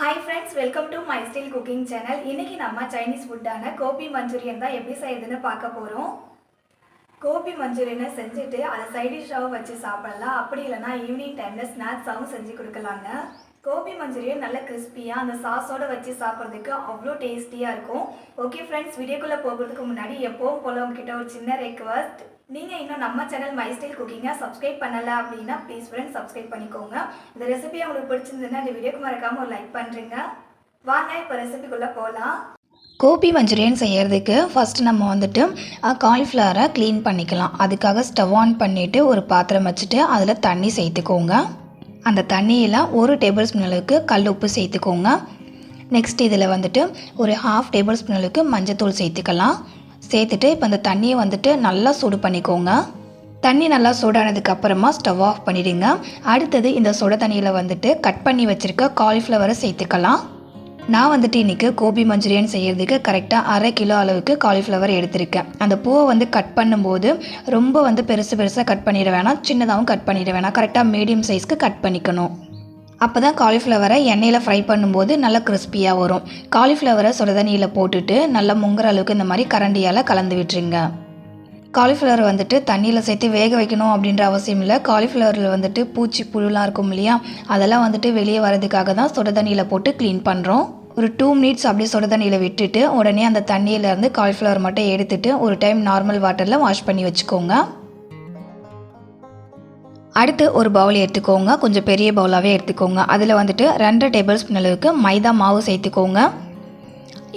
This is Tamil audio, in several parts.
Hi friends welcome to my style cooking channel இன்னைக்கு நம்ம சைனீஸ் ஃபுட்டான கோபி மஞ்சூரியன் தான் எப்படி செய்யுதுன்னு பார்க்க போகிறோம் கோபி மஞ்சூரியனை செஞ்சுட்டு அதை சைட் டிஷ்ஷாகவும் வச்சு சாப்பிடலாம். அப்படி இல்லைன்னா ஈவினிங் டைமில் ஸ்நாக்ஸாகவும் செஞ்சு கொடுக்கலாங்க. கோபி மஞ்சூரியன் நல்ல கிறிஸ்பியாக அந்த சாஸோட வச்சு சாப்பிட்றதுக்கு அவ்வளோ டேஸ்டியாக இருக்கும். ஓகே ஃப்ரெண்ட்ஸ் வீடியோக்குள்ளே போகிறதுக்கு முன்னாடி எப்போவும் போல உங்ககிட்ட ஒரு சின்ன ரெக்வஸ்ட் நீங்கள் இன்னும் நம்ம சேனல் மை ஸ்டைல் குக்கிங்கை சப்ஸ்கிரைப் பண்ணலை அப்படின்னா ப்ளீஸ் ஃப்ரெண்ட்ஸ் சப்ஸ்கிரைப் பண்ணிக்கோங்க. இந்த ரெசிபி உங்களுக்கு பிடிச்சிருந்ததுன்னா இந்த வீடியோக்கு மறக்காமல் ஒரு லைக் பண்ணுறீங்க வாங்க இப்போ ரெசிபிக்குள்ளே போகலாம் கோபி மஞ்சூரியன் செய்கிறதுக்கு ஃபஸ்ட்டு நம்ம வந்துட்டு காலிஃப்ளவரை க்ளீன் பண்ணிக்கலாம். அதுக்காக ஸ்டவ் ஆன் பண்ணிவிட்டு ஒரு பாத்திரம் வச்சுட்டு அதில் தண்ணி சேர்த்துக்கோங்க. அந்த தண்ணியில் ஒரு டேபிள் ஸ்பூன் அளவுக்கு கல் உப்பு சேர்த்துக்கோங்க. நெக்ஸ்ட் இதில் வந்துட்டு ஒரு ஹாஃப் டேபிள் ஸ்பூன் அளவுக்கு மஞ்சத்தூள் சேர்த்துக்கலாம். சேர்த்துட்டு இப்போ அந்த தண்ணியை வந்துட்டு நல்லா சூடு பண்ணிக்கோங்க. தண்ணி நல்லா சூடானதுக்கு அப்புறமா ஸ்டவ் ஆஃப் பண்ணிடுங்க. அடுத்தது இந்த சுட தண்ணியில் வந்துட்டு கட் பண்ணி வச்சுருக்க காலிஃப்ளவரை சேர்த்துக்கலாம். நான் வந்துட்டு இன்றைக்கி கோபி மஞ்சூரியன் செய்கிறதுக்கு கரெக்டாக அரை கிலோ அளவுக்கு காலிஃப்ளவர் எடுத்திருக்கேன். அந்த பூவை வந்து கட் பண்ணும்போது ரொம்ப வந்து பெருசு பெருசாக கட் பண்ணிட வேணாம் சின்னதாகவும் கட் பண்ணிட வேணாம். கரெக்டாக மீடியம் சைஸ்க்கு கட் பண்ணிக்கணும். அப்போ தான் காலிஃப்ளவரை எண்ணெயில் ஃப்ரை பண்ணும்போது நல்லா கிறிஸ்பியாக வரும். காலிஃப்ளவரை சுடுதண்ணியில் போட்டுட்டு நல்லா முங்குற அளவுக்கு இந்த மாதிரி கரண்டியால் கலந்து விட்டுருங்க. காலிஃப்ளவர் வந்துட்டு தண்ணியில் சேர்த்து வேக வைக்கணும் அப்படின்ற அவசியம் இல்லை. காலிஃப்ளவரில் வந்துட்டு பூச்சி புழுலாம் இருக்கும் இல்லையா? அதெல்லாம் வந்துட்டு வெளியே வரதுக்காக தான் சுட தண்ணியில் போட்டு க்ளீன் பண்ணுறோம் ஒரு டூ மினிட்ஸ் அப்படியே சுட தண்ணியில் விட்டுட்டு உடனே அந்த தண்ணியிலேருந்து காலிஃப்ளவர் மட்டும் எடுத்துட்டு ஒரு டைம் நார்மல் வாட்டரில் வாஷ் பண்ணி வச்சுக்கோங்க. அடுத்து ஒரு பவுல் எடுத்துக்கோங்க. கொஞ்சம் பெரிய பவுலாகவே எடுத்துக்கோங்க. அதில் வந்துட்டு ரெண்டு டேபிள் ஸ்பூன் அளவுக்கு மைதா மாவு சேர்த்துக்கோங்க.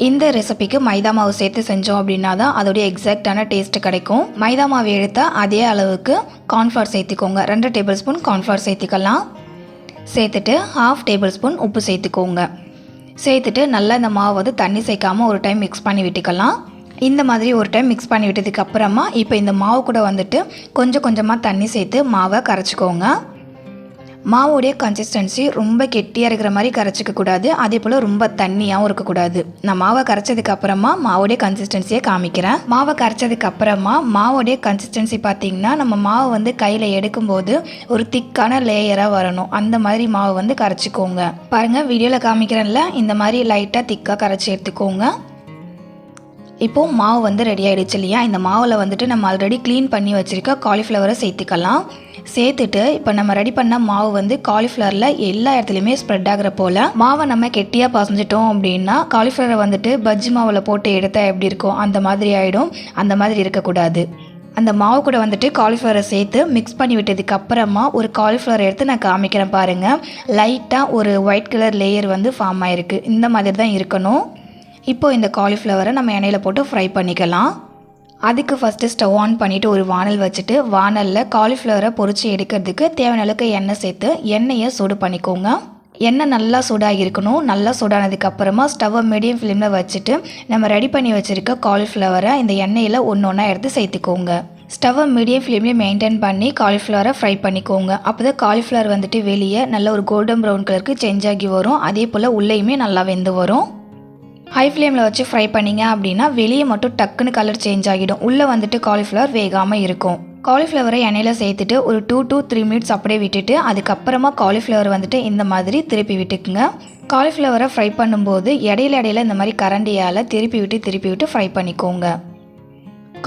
இந்த ரெசிபிக்கு மைதா மாவு சேர்த்து செஞ்சோம் அப்படின்னா தான் அதோடைய எக்ஸாக்டான டேஸ்ட் கிடைக்கும். மைதா மாவு எடுத்தால் அதே அளவுக்கு கார்ன்ஃப்ளவர் சேர்த்துக்கோங்க. ரெண்டு டேபிள் ஸ்பூன் கார்ன்ஃப்ளவர் சேர்த்துக்கலாம். சேர்த்துட்டு ஹாஃப் டேபிள் ஸ்பூன் உப்பு சேர்த்துக்கோங்க. சேர்த்துட்டு நல்லா இந்த மாவு வந்து தண்ணி சேர்க்காமல் ஒரு டைம் மிக்ஸ் பண்ணி விட்டுக்கலாம். இந்த மாதிரி ஒரு டைம் மிக்ஸ் பண்ணி விட்டதுக்கு அப்புறமா இப்போ இந்த மாவு கூட வந்துட்டு கொஞ்சம் கொஞ்சமாக தண்ணி சேர்த்து மாவை கரைச்சிக்கோங்க. மாவுடைய கன்சிஸ்டன்சி ரொம்ப கெட்டியாக இருக்கிற மாதிரி கரைச்சிக்கக்கூடாது அதே போல் ரொம்ப தண்ணியாகவும் இருக்கக்கூடாது நான் மாவை கரைச்சதுக்கு அப்புறமா கன்சிஸ்டன்சியை காமிக்கிறேன். மாவை கரைச்சதுக்கு அப்புறமா கன்சிஸ்டன்சி பார்த்திங்கன்னா நம்ம மாவு வந்து கையில் எடுக்கும்போது ஒரு திக்கான லேயராக வரணும். அந்த மாதிரி மாவு வந்து கரைச்சிக்கோங்க. பாருங்கள் வீடியோவில் காமிக்கிறேன்ல இந்த மாதிரி லைட்டாக திக்காக கரைச்சி எடுத்துக்கோங்க. இப்போது மாவு வந்து ரெடி ஆகிடுச்சு இல்லையா? இந்த மாவில் வந்துட்டு நம்ம ஆல்ரெடி க்ளீன் பண்ணி வச்சுருக்க காலிஃப்ளவரை சேர்த்துக்கலாம். சேர்த்துட்டு இப்போ நம்ம ரெடி பண்ண மாவு வந்து காலிஃப்ளவரில் எல்லா இடத்துலையுமே ஸ்ப்ரெட் ஆகிற போல் மாவை நம்ம கெட்டியாக பசஞ்சிட்டோம் அப்படின்னா காலிஃப்ளவரை வந்துட்டு பஜ்ஜி மாவில் போட்டு எடுத்தால் எப்படி இருக்கும்? அந்த மாதிரி ஆகிடும் அந்த மாதிரி இருக்கக்கூடாது. அந்த மாவு கூட வந்துட்டு காலிஃப்ளவரை சேர்த்து மிக்ஸ் பண்ணி விட்டதுக்கு அப்புறமா ஒரு காலிஃப்ளவர் எடுத்து நான் காமிக்கிறேன் பாருங்கள் லைட்டாக ஒரு ஒயிட் கலர் லேயர் வந்து ஃபார்ம் ஆயிருக்கு. இந்த மாதிரி தான் இருக்கணும். இப்போ இந்த காலிஃப்ளவரை நம்ம எண்ணெயில் போட்டு ஃப்ரை பண்ணிக்கலாம். அதுக்கு ஃபஸ்ட்டு ஸ்டவ் ஆன் பண்ணிவிட்டு ஒரு வானல் வச்சுட்டு வானலில் காலிஃப்ளவரை பொரிச்சு எடுக்கிறதுக்கு தேவையான அளவுக்கு எண்ணெய் சேர்த்து எண்ணெயை சூடு பண்ணிக்கோங்க. எண்ணெய் நல்லா சூடாக இருக்கணும் நல்லா சூடானதுக்கப்புறமா ஸ்டவ்வை மீடியம் ஃப்ளேமில் வச்சுட்டு நம்ம ரெடி பண்ணி வச்சுருக்க காலிஃப்ளவரை இந்த எண்ணெயில் ஒன்று ஒன்றா எடுத்து சேர்த்துக்கோங்க. ஸ்டவ்வை மீடியம் ஃப்ளேம்லேயே மெயின்டைன் பண்ணி காலிஃப்ளவரை ஃப்ரை பண்ணிக்கோங்க. அப்போ தான் காலிஃப்ளவர் வந்துட்டு வெளியே நல்ல ஒரு கோல்டன் ப்ரௌன் கலருக்கு சேஞ்ச் ஆகி வரும். அதே போல் உள்ளேயுமே நல்லா வெந்து வரும். ஹை ஃப்ளேமில் வச்சு ஃப்ரை பண்ணிங்க அப்படின்னா வெளியே மட்டும் டக்குன்னு கலர் சேஞ்ச் ஆகிடும். உள்ளே வந்துட்டு காலிஃப்ளவர் வேகாமல் இருக்கும். காலிஃப்ளவரை எண்ணெயில் சேர்த்துட்டு ஒரு டூ டூ த்ரீ மினிட்ஸ் அப்படியே விட்டுட்டு அதுக்கப்புறமா காலிஃப்ளவர் வந்துட்டு இந்த மாதிரி திருப்பி விட்டுக்குங்க. காலிஃப்ளவரை ஃப்ரை பண்ணும்போது இடையில இடையில இந்த மாதிரி கரண்டியால் திருப்பி விட்டு திருப்பி விட்டு ஃப்ரை பண்ணிக்கோங்க.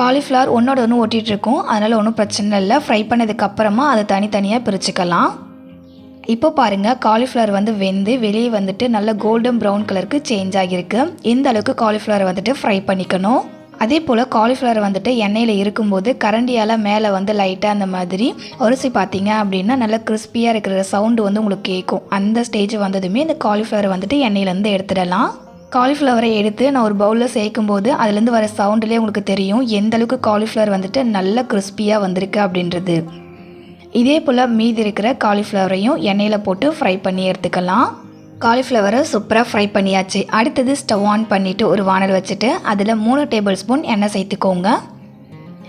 காலிஃப்ளவர் ஒன்றோட ஒன்று ஒட்டிகிட்டு இருக்கும். அதனால் ஒன்றும் பிரச்சனை இல்லை. ஃப்ரை பண்ணதுக்கப்புறமா அதை தனித்தனியாக பிரிச்சுக்கலாம். இப்போ பாருங்கள் காலிஃப்ளவர் வந்து வெந்து வெளியே வந்துட்டு நல்ல கோல்டன் ப்ரௌன் கலருக்கு சேஞ்ச் ஆகியிருக்கு. இந்த அளவுக்கு காலிஃப்ளவர் வந்துட்டு ஃப்ரை பண்ணிக்கணும். அதே போல் காலிஃப்ளவர் வந்துட்டு எண்ணெயில் இருக்கும்போது கரண்டியால் மேலே வந்து லைட்டாக அந்த மாதிரி உரசி பார்த்தீங்க அப்படின்னா நல்லா கிறிஸ்பியாக இருக்கிற சவுண்டு வந்து உங்களுக்கு கேட்கும். அந்த ஸ்டேஜ் வந்ததுமே இந்த காலிஃப்ளவர் வந்துட்டு எண்ணெயிலேருந்து எடுத்துடலாம். காலிஃப்ளவரை எடுத்து நான் ஒரு பவுலில் சேர்க்கும்போது அதுலேருந்து வர சவுண்டுலேயே உங்களுக்கு தெரியும் எந்த அளவுக்கு காலிஃப்ளவர் வந்துட்டு நல்ல கிறிஸ்பியாக வந்திருக்கு அப்படின்றது. இதே போல் மீதி இருக்கிற காலிஃப்ளவரையும் எண்ணெயில் போட்டு ஃப்ரை பண்ணி எடுத்துக்கலாம். காலிஃப்ளவரை சூப்பராக ஃப்ரை பண்ணியாச்சு. அடுத்தது ஸ்டவ் ஆன் பண்ணிவிட்டு ஒரு வானல் வச்சுட்டு அதில் மூணு டேபிள் ஸ்பூன் எண்ணெய் சேர்த்துக்கோங்க.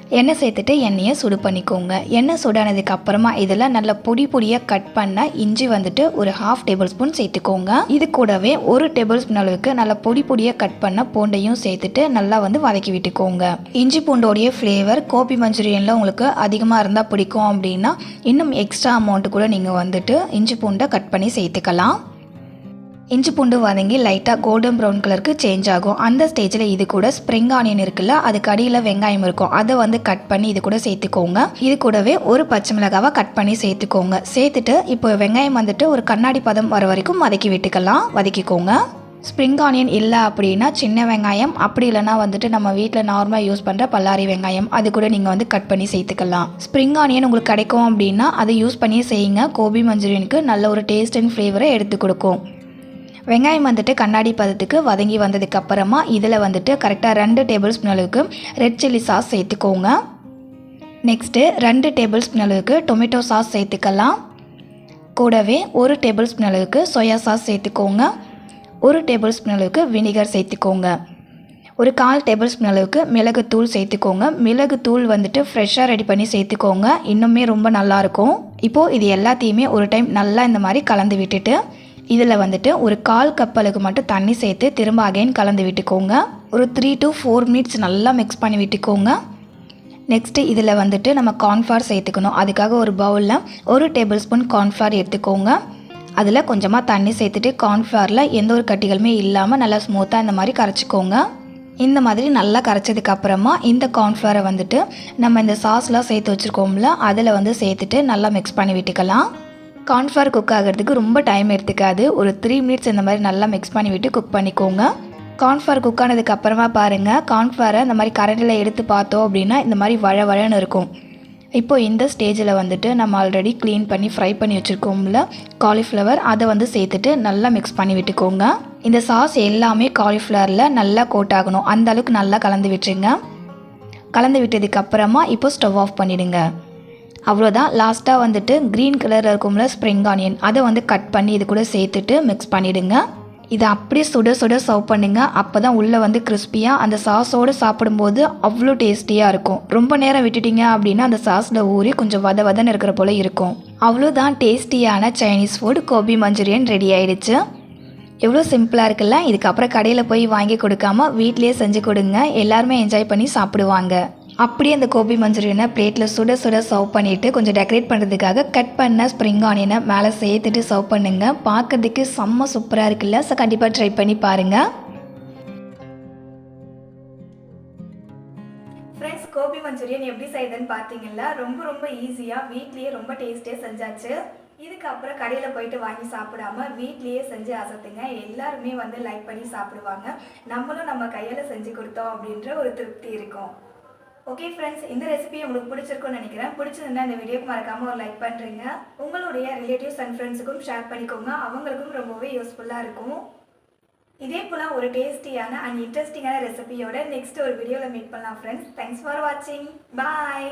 எண்ணெய் சேர்த்துட்டு எண்ணெயை சுடு பண்ணிக்கோங்க. எண்ணெய் சுடானதுக்கு அப்புறமா இதில் நல்ல பொடி பொடியாக கட் பண்ண இஞ்சி வந்துட்டு ஒரு ஹாஃப் டேபிள் ஸ்பூன் சேர்த்துக்கோங்க. இது கூடவே ஒரு டேபிள் ஸ்பூன் அளவுக்கு நல்ல பொடி பொடியாக கட் பண்ண பூண்டையும் சேர்த்துட்டு நல்லா வந்து வதக்கி விட்டுக்கோங்க. இஞ்சி பூண்டோடைய ஃப்ளேவர் கோபி மஞ்சூரியனில் உங்களுக்கு அதிகமாக இருந்தால் பிடிக்கும் அப்படின்னா இன்னும் எக்ஸ்ட்ரா அமௌண்ட்டு கூட நீங்கள் வந்துட்டு இஞ்சி பூண்டை கட் பண்ணி சேர்த்துக்கலாம். இஞ்சி பூண்டு வதங்கி லைட்டாக கோல்டன் ப்ரௌன் கலருக்கு சேஞ்ச் ஆகும். அந்த ஸ்டேஜில் இது கூட ஸ்ப்ரிங் ஆனியன் இருக்குல்ல அதுக்கு அடியில் வெங்காயம் இருக்கும். அதை வந்து கட் பண்ணி இது கூட சேர்த்துக்கோங்க. இது கூடவே ஒரு பச்சை மிளகாவை கட் பண்ணி சேர்த்துக்கோங்க. சேர்த்துட்டு இப்போ வெங்காயம் வந்துட்டு ஒரு கண்ணாடி பதம் வர வரைக்கும் வதக்கி விட்டுக்கலாம். வதக்கிக்கோங்க. ஸ்ப்ரிங் ஆனியன் இல்லை அப்படின்னா சின்ன வெங்காயம் அப்படி இல்லைனா வந்துட்டு நம்ம வீட்டில் நார்மலாக யூஸ் பண்ணுற பல்லாரி வெங்காயம் அது கூட நீங்கள் வந்து கட் பண்ணி சேர்த்துக்கலாம். ஸ்ப்ரிங் ஆனியன் உங்களுக்கு கிடைக்கும் அப்படின்னா அதை யூஸ் பண்ணியே செய்யுங்க. கோபி மஞ்சூரியனுக்கு நல்ல ஒரு டேஸ்ட் அண்ட் ஃப்ளேவரை எடுத்து கொடுக்கும். வெங்காயம் வந்துட்டு கண்ணாடி பதத்துக்கு வதங்கி வந்ததுக்கு அப்புறமா இதில் வந்துட்டு கரெக்டாக ரெண்டு டேபிள் ஸ்பூன் அளவுக்கு ரெட் சில்லி சாஸ் சேர்த்துக்கோங்க. நெக்ஸ்ட்டு ரெண்டு டேபிள் ஸ்பூன் அளவுக்கு டொமேட்டோ சாஸ் சேர்த்துக்கலாம். கூடவே ஒரு டேபிள் ஸ்பூன் அளவுக்கு சோயா சாஸ் சேர்த்துக்கோங்க. ஒரு டேபிள் ஸ்பூன் அளவுக்கு வினிகர் சேர்த்துக்கோங்க. ஒரு கால் டேபிள் ஸ்பூன் அளவுக்கு மிளகுத்தூள் சேர்த்துக்கோங்க. மிளகுத்தூள் வந்துட்டு ஃப்ரெஷ்ஷாக ரெடி பண்ணி சேர்த்துக்கோங்க. இன்னுமே ரொம்ப நல்லாயிருக்கும் இப்போது இது எல்லாத்தையுமே ஒரு டைம் நல்லா இந்த மாதிரி கலந்து விட்டுட்டு இதில் வந்துட்டு ஒரு கால் கப் அளவுக்கு மட்டும் தண்ணி சேர்த்து திரும்ப அகைன் கலந்து விட்டுக்கோங்க. ஒரு த்ரீ டு ஃபோர் மினிட்ஸ் நல்லா மிக்ஸ் பண்ணி விட்டுக்கோங்க. நெக்ஸ்ட்டு இதில் வந்துட்டு நம்ம கார்ன்ஃப்ளவர் சேர்த்துக்கணும். அதுக்காக ஒரு பவுலில் ஒரு டேபிள் ஸ்பூன் கார்ன்ஃப்ளவர் எடுத்துக்கோங்க. அதில் கொஞ்சமாக தண்ணி சேர்த்துட்டு கார்ன்ஃப்ளவரில் எந்த ஒரு கட்டிகளுமே இல்லாமல் நல்லா ஸ்மூத்தாக இந்த மாதிரி கரைச்சிக்கோங்க. இந்த மாதிரி நல்லா கரைச்சதுக்கப்புறமா இந்த கார்ன்ஃப்ளவரை வந்துட்டு நம்ம இந்த சாஸ்லாம் சேர்த்து வச்சுருக்கோம்ல அதில் வந்து சேர்த்துட்டு நல்லா மிக்ஸ் பண்ணி விட்டுக்கலாம். கார்ன்ஃப்ளவர் குக் ஆகிறதுக்கு ரொம்ப டைம் எடுத்துக்காது. ஒரு த்ரீ மினிட்ஸ் இந்த மாதிரி நல்லா மிக்ஸ் பண்ணி விட்டு குக் பண்ணிக்கோங்க. கார்ன்ஃப்ளவர் குக் ஆனதுக்கு அப்புறமா பாருங்கள் கார்ன்ஃப்ளவரை இந்த மாதிரி கரண்டில் எடுத்து பார்த்தோம் அப்படின்னா இந்த மாதிரி வழ வழன்னு இருக்கும். இப்போ இந்த ஸ்டேஜில் வந்துட்டு நம்ம ஆல்ரெடி க்ளீன் பண்ணி ஃப்ரை பண்ணி வச்சுருக்கோம்ல காலிஃப்ளவர் அதை வந்து சேர்த்துட்டு நல்லா மிக்ஸ் பண்ணி விட்டுக்கோங்க. இந்த சாஸ் எல்லாமே காலிஃப்ளவரில் நல்லா கோட் ஆகணும். அந்த அளவுக்கு நல்லா கலந்து விட்டுருங்க. கலந்து விட்டதுக்கு அப்புறமா இப்போ ஸ்டவ் ஆஃப் பண்ணிவிடுங்க அவ்வளோதான் லாஸ்ட்டாக வந்துட்டு க்ரீன் கலரில் இருக்கும்ல ஸ்ப்ரிங் ஆனியன் அதை வந்து கட் பண்ணி இது கூட சேர்த்துட்டு மிக்ஸ் பண்ணிவிடுங்க இதை அப்படியே சுட சுட சர்வ் பண்ணுங்க. அப்போ தான் உள்ளே வந்து கிறிஸ்பியாக அந்த சாஸோடு சாப்பிடும்போது அவ்வளோ டேஸ்டியாக இருக்கும். ரொம்ப நேரம் விட்டுட்டீங்க அப்படின்னா அந்த சாஸில் ஊறி கொஞ்சம் வத வதன்னு இருக்கிற போல் இருக்கும். அவ்வளோதான் டேஸ்டியான Chinese food gobi manchurian ready ஆயிடுச்சு. எவ்வளோ சிம்பிளாக இருக்குல்ல? இதுக்கப்புறம் கடையில் போய் வாங்கி கொடுக்காம வீட்லேயே செஞ்சு கொடுங்க. எல்லாருமே என்ஜாய் பண்ணி சாப்பிடுவாங்க. அப்படியே அந்த கோபி மஞ்சூரியனை பிளேட்டில் சுட சுட சர்வ் பண்ணிவிட்டு கொஞ்சம் டெக்கரேட் பண்ணுறதுக்காக கட் பண்ண ஸ்ப்ரிங் ஆனியனை மேலே சேர்த்துட்டு சர்வ் பண்ணுங்க. பார்க்கறதுக்கு செம்ம சூப்பராக இருக்குல்ல? ஸோ கண்டிப்பாக ட்ரை பண்ணி பாருங்கள் ஃப்ரெண்ட்ஸ் கோபி மஞ்சூரியன் எப்படி செய்யுதுன்னு பார்த்தீங்களா ரொம்ப ரொம்ப ஈஸியாக வீட்லேயே ரொம்ப டேஸ்டியாக செஞ்சாச்சு. இதுக்கப்புறம் கடையில் போயிட்டு வாங்கி சாப்பிடாம வீட்லேயே செஞ்சு அசத்துங்க. எல்லாருமே வந்து லைக் பண்ணி சாப்பிடுவாங்க. நம்மளும் நம்ம கையால் செஞ்சு கொடுத்தோம் அப்படின்ற ஒரு திருப்தி இருக்கும். ஓகே ஃப்ரெண்ட்ஸ் இந்த ரெசிபி உங்களுக்கு பிடிச்சிருக்கும்னு நினைக்கிறேன். பிடிச்சிருந்தா இந்த வீடியோக்கு மறக்காமல் ஒரு லைக் பண்ணுறீங்க உங்களுடைய ரிலேட்டிவ்ஸ் அண்ட் ஃப்ரெண்ட்ஸுக்கும் ஷேர் பண்ணிக்கோங்க. அவங்களுக்கும் ரொம்பவே யூஸ்ஃபுல்லாக இருக்கும். இதே போல் ஒரு டேஸ்டியான அண்ட் இன்ட்ரெஸ்டிங்கான ரெசிபியோட நெக்ஸ்ட் ஒரு வீடியோவில் மீட் பண்ணலாம் ஃப்ரெண்ட்ஸ் தேங்க்ஸ் ஃபார் வாட்சிங் பாய்